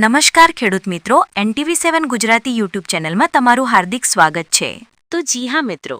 નમસ્કાર ખેડૂત મિત્રો, એનટીવી સેવન ગુજરાતી યુટ્યુબ ચેનલમાં તમારું હાર્દિક સ્વાગત છે. તો જી હા મિત્રો,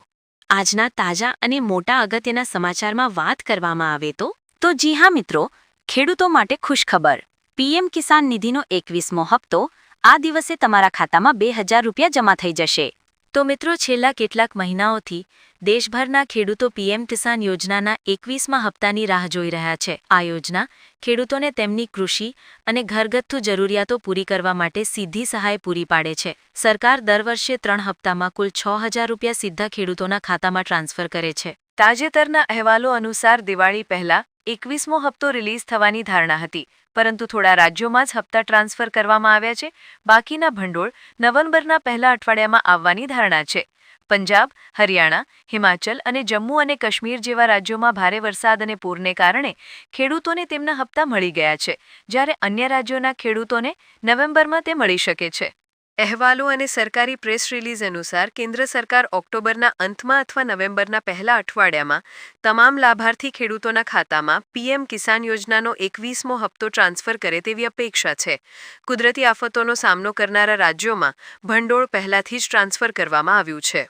આજના તાજા અને મોટા અગત્યના સમાચારમાં વાત કરવામાં આવે તો? તો જી હા મિત્રો, ખેડૂતો માટે ખુશખબર. પીએમ કિસાન નિધિનો એકવીસમો હપ્તો આ દિવસે તમારા ખાતામાં બે હજાર રૂપિયા જમા થઈ જશે. તો મિત્રો છેલ્લા કેટલાક મહિનાઓથી દેશભરના ખેડૂતો પીએમ કિસાન યોજનાના એકવીસમાં હપ્તાની રાહ જોઈ રહ્યા છે. આ યોજના ખેડૂતોને તેમની કૃષિ અને ઘરગથ્થુ જરૂરિયાતો પૂરી કરવા માટે સીધી સહાય પૂરી પાડે છે. સરકાર દર વર્ષે ત્રણ હપ્તામાં કુલ છ હજાર રૂપિયા સીધા ખેડૂતોના ખાતામાં ટ્રાન્સફર કરે છે. તાજેતરના અહેવાલો અનુસાર દિવાળી પહેલા એકવીસમો હપ્તો રિલીઝ થવાની ધારણા હતી, પરંતુ થોડા રાજ્યોમાં જ હપ્તા ટ્રાન્સફર કરવામાં આવ્યા છે. બાકીના ભંડોળ નવેમ્બરના પહેલા અઠવાડિયામાં આવવાની ધારણા છે. પંજાબ, હરિયાણા, હિમાચલ અને જમ્મુ અને કાશ્મીર જેવા રાજ્યોમાં ભારે વરસાદ અને પૂરને કારણે ખેડૂતોને તેમના હપ્તા મળી ગયા છે, જ્યારે અન્ય રાજ્યોના ખેડૂતોને નવેમ્બરમાં તે મળી શકે છે. અહેવાલો અને સરકારી પ્રેસ રિલીઝ અનુસાર કેન્દ્ર સરકાર ઓક્ટોબરના અંતમાં અથવા નવેમ્બરના પહેલા અઠવાડિયામાં તમામ લાભાર્થી ખેડૂતોના ખાતામાં પીએમ કિસાન યોજનાનો એકવીસમો હપ્તો ટ્રાન્સફર કરે તેવી અપેક્ષા છે. કુદરતી આફતોનો સામનો કરનારા રાજ્યોમાં ભંડોળ પહેલાથી જ ટ્રાન્સફર કરવામાં આવ્યું છે.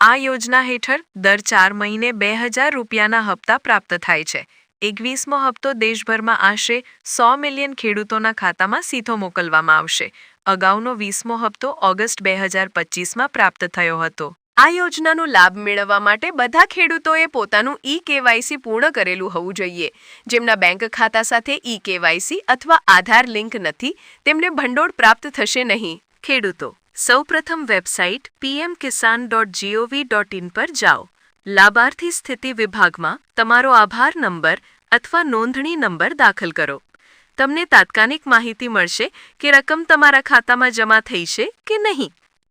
આ યોજના હેઠળ દર ચાર મહિને બે હજાર રૂપિયાના હપ્તા પ્રાપ્ત થાય છે. એકવીસમો હપ્તો દેશભરમાં આશરે સો મિલિયન ખેડૂતોના ખાતામાં સીધો મોકલવામાં આવશે. અગાઉનો વીસમો હપ્તો ઓગસ્ટ બે હજાર પચીસમાં પ્રાપ્ત થયો હતો. આ યોજનાનો લાભ મેળવવા માટે બધા ખેડૂતોએ પોતાનું ઈ કેવાયસી પૂર્ણ કરેલું હોવું જોઈએ. જેમના બેંક ખાતા સાથે ઈ કેવાયસી અથવા આધાર લિંક નથી, તેમને ભંડોળ પ્રાપ્ત થશે નહીં. ખેડૂતો, સૌપ્રથમ website PM Kisan dot G O V dot in પર જાઓ. લાભાર્થી સ્થિતિ વિભાગમાં તમારો આભાર નંબર અથવા નોંધણી નંબર દાખલ કરો. તમને તાત્કાલિક માહિતી મળશે કે રકમ તમારા ખાતામાં જમા થઈ છે કે નહીં.